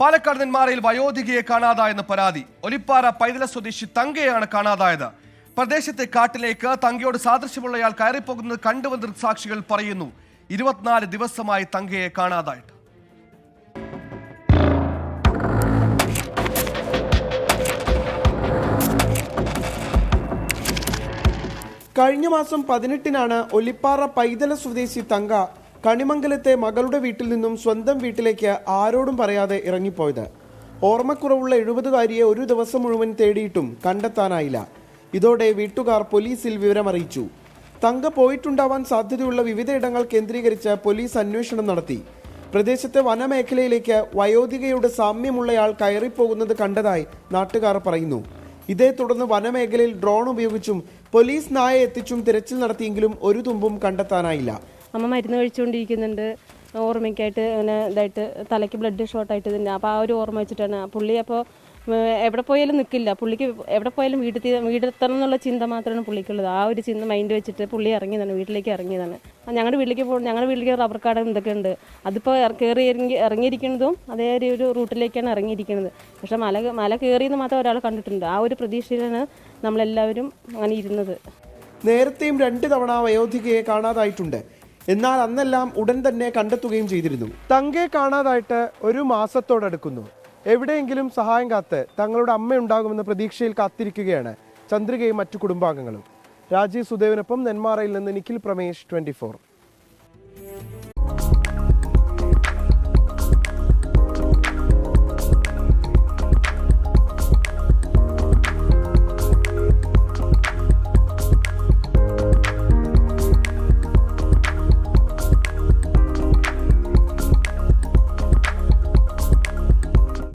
പാലക്കാട് നെന്മാറയിൽ വയോധികയെ കാണാതായെന്ന് പരാതി. ഒലിപ്പാറ പൈതല സ്വദേശി തങ്കയാണ് കാണാതായത്. പ്രദേശത്തെ കാട്ടിലേക്ക് തങ്കയോട് സാദൃശ്യമുള്ളയാൾ കയറിപ്പോകുന്നത് കണ്ടുവന്ന ദൃക്സാക്ഷികൾ പറയുന്നു. ഇരുപത്തിനാല് ദിവസമായി തങ്കയെ കാണാതായിട്ട്. കഴിഞ്ഞ മാസം പതിനെട്ടിനാണ് ഒലിപ്പാറ പൈതല സ്വദേശി തങ്ക കണിമംഗലത്തെ മകളുടെ വീട്ടിൽ നിന്നും സ്വന്തം വീട്ടിലേക്ക് ആരോടും പറയാതെ ഇറങ്ങിപ്പോയത്. ഓർമ്മക്കുറവുള്ള എഴുപതുകാരിയെ ഒരു ദിവസം മുഴുവൻ തേടിയിട്ടും കണ്ടെത്താനായില്ല. ഇതോടെ വീട്ടുകാർ പോലീസിൽ വിവരമറിയിച്ചു. തങ്ക പോയിട്ടുണ്ടാവാൻ സാധ്യതയുള്ള വിവിധയിടങ്ങൾ കേന്ദ്രീകരിച്ച് പോലീസ് അന്വേഷണം നടത്തി. പ്രദേശത്തെ വനമേഖലയിലേക്ക് വയോധികയുടെ സാമ്യമുള്ളയാൾ കയറിപ്പോകുന്നത് കണ്ടതായി നാട്ടുകാർ പറയുന്നു. ഇതേ തുടർന്ന് വനമേഖലയിൽ ഡ്രോൺ ഉപയോഗിച്ചും പോലീസ് നായ എത്തിച്ചും തിരച്ചിൽ നടത്തിയെങ്കിലും ഒരു തുമ്പും കണ്ടെത്താനായില്ല. അമ്മ മരുന്ന് കഴിച്ചുകൊണ്ടിരിക്കുന്നുണ്ട്. ഓർമ്മയ്ക്കായിട്ട് അങ്ങനെ ഇതായിട്ട് തലയ്ക്ക് ബ്ലഡ് ഷോർട്ടായിട്ട് തന്നെ. അപ്പോൾ ആ ഒരു ഓർമ്മ വെച്ചിട്ടാണ്. പുള്ളി അപ്പോൾ എവിടെ പോയാലും നിൽക്കില്ല പുള്ളിക്ക് എവിടെ പോയാലും വീട്ടിൽ വീടെത്തണം എന്നുള്ള ചിന്ത മാത്രമാണ് പുള്ളിക്കുള്ളത്. ആ ഒരു ചിന്ത മൈൻഡ് വെച്ചിട്ട് പുള്ളി ഇറങ്ങിയതാണ് വീട്ടിലേക്ക് ഇറങ്ങിയതാണ്. ഞങ്ങളുടെ വീട്ടിലേക്ക് പോകും ഞങ്ങളുടെ വീട്ടിലേക്ക് റബ്ബർ കാട് എന്തൊക്കെ ഉണ്ട്. അതിപ്പോൾ കയറി ഇറങ്ങി ഇറങ്ങിയിരിക്കുന്നതും അതേ ഒരു റൂട്ടിലേക്കാണ് ഇറങ്ങിയിരിക്കുന്നത്. പക്ഷേ മല മല കയറിയെന്ന് മാത്രം ഒരാൾ കണ്ടിട്ടുണ്ട്. ആ ഒരു പ്രതീക്ഷയിലാണ് നമ്മളെല്ലാവരും അങ്ങനെ ഇരുന്നത്. നേരത്തെയും രണ്ട് തവണ അയോധ്യയെ കാണാതായിട്ടുണ്ട്. എന്നാൽ അന്നെല്ലാം ഉടൻ തന്നെ കണ്ടെത്തുകയും ചെയ്തിരുന്നു. തങ്കയെ കാണാതായിട്ട് ഒരു മാസത്തോടടുക്കുന്നു. എവിടെയെങ്കിലും സഹായം കാത്ത് തങ്ങളുടെ അമ്മയുണ്ടാകുമെന്ന പ്രതീക്ഷയിൽ കാത്തിരിക്കുകയാണ് ചന്ദ്രികയും മറ്റു കുടുംബാംഗങ്ങളും. രാജീവ് സുദേവിനൊപ്പം നെന്മാറയിൽ നിന്ന് നിഖിൽ പ്രമേഷ് ട്വന്റി